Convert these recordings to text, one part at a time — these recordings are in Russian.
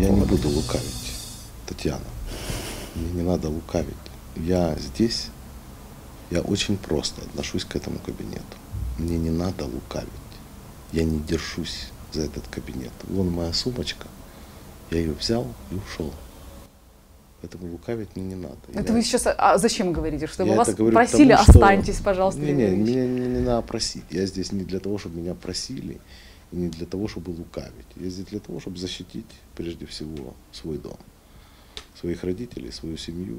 Я не буду лукавить, Татьяна. Мне не надо лукавить. Я здесь, я очень просто отношусь к этому кабинету. Мне не надо лукавить. Я не держусь за этот кабинет. Вон моя сумочка. Я ее взял и ушел. Поэтому лукавить мне не надо. Это Я- вы сейчас а зачем говорите? Чтобы я вас говорю просили, тому, что- останьтесь, пожалуйста, Не, не, Ильич». меня не, не надо просить. Я здесь не для того, чтобы меня просили, и не для того, чтобы лукавить. Я здесь для того, чтобы защитить прежде всего свой дом, своих родителей, свою семью,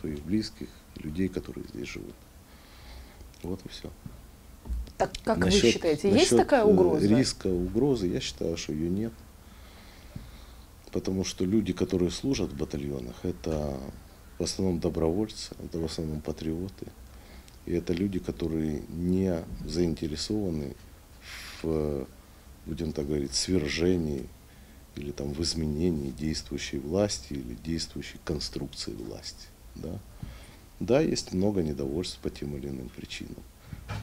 своих близких, людей, которые здесь живут. Вот и все. Так как вы Насчет- считаете, есть такая э, угроза? Риска угрозы, я считаю, что ее нет. Потому что люди, которые служат в батальонах, это в основном добровольцы, это в основном патриоты. И это люди, которые не заинтересованы в, будем так говорить, свержении или там в изменении действующей власти или действующей конструкции власти. Да? да, есть много недовольств по тем или иным причинам.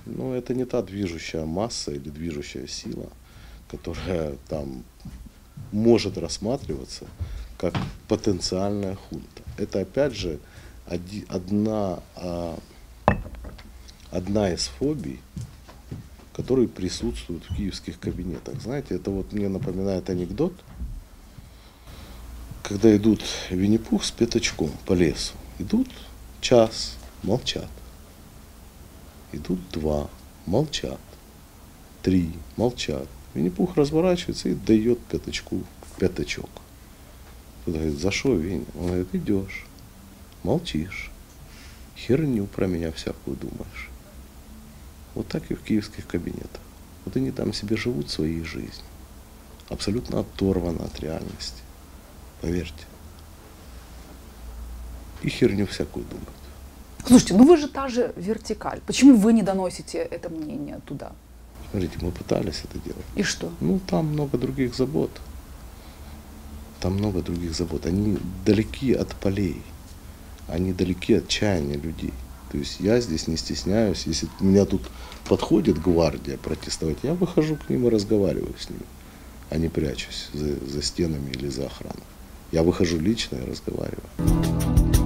Но это не та движущая масса или движущая сила, которая там может рассматриваться как потенциальная хунта. Это опять же одна, а, одна из фобий, которые присутствуют в киевских кабинетах. Знаете, это вот мне напоминает анекдот, когда идут Винни-Пух с пятачком по лесу. Идут час, молчат. Идут два, молчат. Три, молчат. Винни-Пух разворачивается и дает пятачку пятачок. Тот говорит, за что, Винни? Он говорит, идешь, молчишь, херню про меня всякую думаешь. Вот так и в киевских кабинетах. Вот они там себе живут своей жизнью. Абсолютно оторваны от реальности. Поверьте. И херню всякую думают. Слушайте, ну вы же та же вертикаль. Почему вы не доносите это мнение туда? Смотрите, мы пытались это делать. И что? Ну, там много других забот. Там много других забот. Они далеки от полей. Они далеки от чаяния людей. То есть я здесь не стесняюсь. Если меня тут подходит гвардия протестовать, я выхожу к ним и разговариваю с ними, а не прячусь за, за стенами или за охраной. Я выхожу лично и разговариваю.